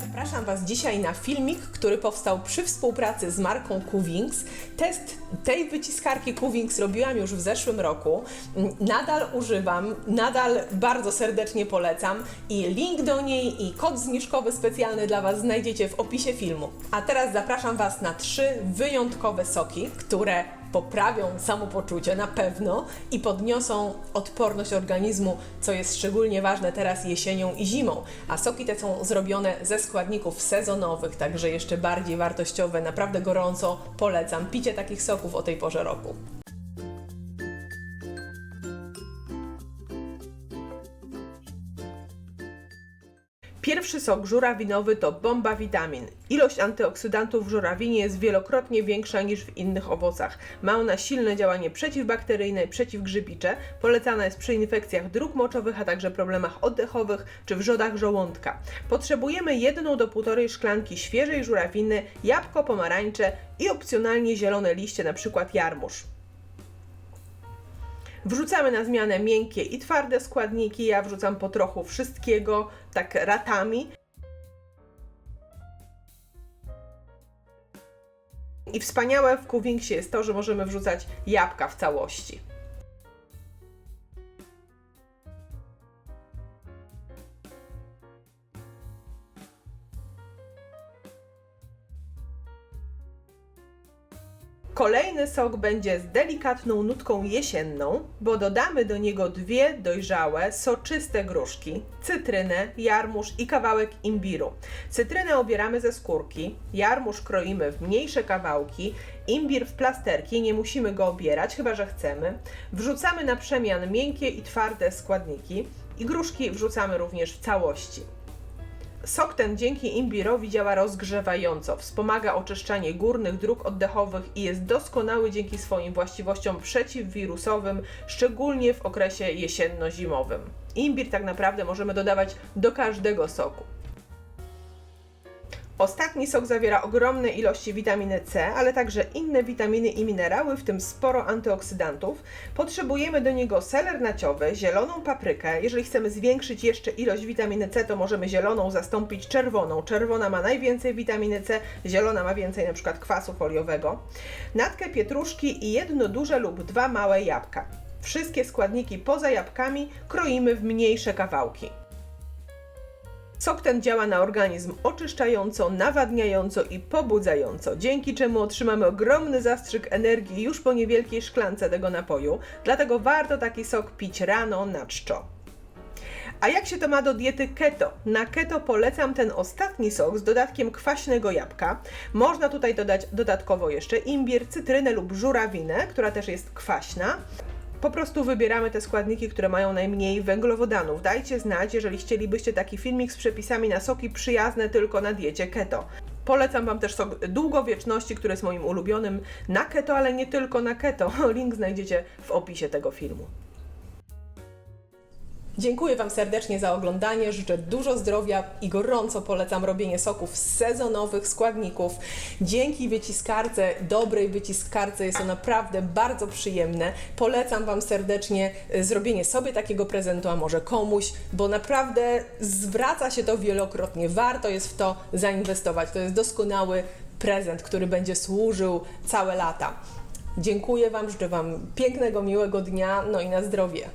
Zapraszam Was dzisiaj na filmik, który powstał przy współpracy z marką Qwings. Test tej wyciskarki Qwings robiłam już w zeszłym roku. Nadal używam, nadal bardzo serdecznie polecam i link do niej i kod zniżkowy specjalny dla Was znajdziecie w opisie filmu. A teraz zapraszam Was na trzy wyjątkowe soki, które poprawią samopoczucie na pewno i podniosą odporność organizmu, co jest szczególnie ważne teraz jesienią i zimą. A soki te są zrobione ze składników sezonowych, także jeszcze bardziej wartościowe. Naprawdę gorąco polecam picie takich soków o tej porze roku. Pierwszy sok żurawinowy to bomba witamin. Ilość antyoksydantów w żurawinie jest wielokrotnie większa niż w innych owocach. Ma ona silne działanie przeciwbakteryjne przeciwgrzybicze. Polecana jest przy infekcjach dróg moczowych, a także problemach oddechowych czy wrzodach żołądka. Potrzebujemy 1 do 1,5 szklanki świeżej żurawiny, jabłko, pomarańcze i opcjonalnie zielone liście, np. jarmuż. Wrzucamy na zmianę miękkie i twarde składniki. Ja wrzucam po trochu wszystkiego, tak ratami. I wspaniałe w Kuwingsie jest to, że możemy wrzucać jabłka w całości. Kolejny sok będzie z delikatną nutką jesienną, bo dodamy do niego dwie dojrzałe, soczyste gruszki, cytrynę, jarmuż i kawałek imbiru. Cytrynę obieramy ze skórki, jarmuż kroimy w mniejsze kawałki, imbir w plasterki, nie musimy go obierać, chyba że chcemy. Wrzucamy na przemian miękkie i twarde składniki i gruszki wrzucamy również w całości. Sok ten dzięki imbirowi działa rozgrzewająco, wspomaga oczyszczanie górnych dróg oddechowych i jest doskonały dzięki swoim właściwościom przeciwwirusowym, szczególnie w okresie jesienno-zimowym. Imbir tak naprawdę możemy dodawać do każdego soku. Ostatni sok zawiera ogromne ilości witaminy C, ale także inne witaminy i minerały, w tym sporo antyoksydantów. Potrzebujemy do niego seler naciowy, zieloną paprykę. Jeżeli chcemy zwiększyć jeszcze ilość witaminy C, to możemy zieloną zastąpić czerwoną. Czerwona ma najwięcej witaminy C, zielona ma więcej np. kwasu foliowego. Natkę pietruszki i jedno duże lub dwa małe jabłka. Wszystkie składniki poza jabłkami kroimy w mniejsze kawałki. Sok ten działa na organizm oczyszczająco, nawadniająco i pobudzająco, dzięki czemu otrzymamy ogromny zastrzyk energii już po niewielkiej szklance tego napoju, dlatego warto taki sok pić rano na czczo. A jak się to ma do diety keto? Na keto polecam ten ostatni sok z dodatkiem kwaśnego jabłka. Można tutaj dodać dodatkowo jeszcze imbir, cytrynę lub żurawinę, która też jest kwaśna. Po prostu wybieramy te składniki, które mają najmniej węglowodanów. Dajcie znać, jeżeli chcielibyście taki filmik z przepisami na soki przyjazne tylko na diecie keto. Polecam Wam też sok długowieczności, który jest moim ulubionym na keto, ale nie tylko na keto. Link znajdziecie w opisie tego filmu. Dziękuję Wam serdecznie za oglądanie. Życzę dużo zdrowia i gorąco polecam robienie soków z sezonowych składników. Dzięki wyciskarce, dobrej wyciskarce jest to naprawdę bardzo przyjemne. Polecam Wam serdecznie y, zrobienie sobie takiego prezentu, a może komuś, bo naprawdę zwraca się to wielokrotnie. Warto jest w to zainwestować. To jest doskonały prezent, który będzie służył całe lata. Dziękuję Wam, życzę Wam pięknego, miłego dnia, no i na zdrowie.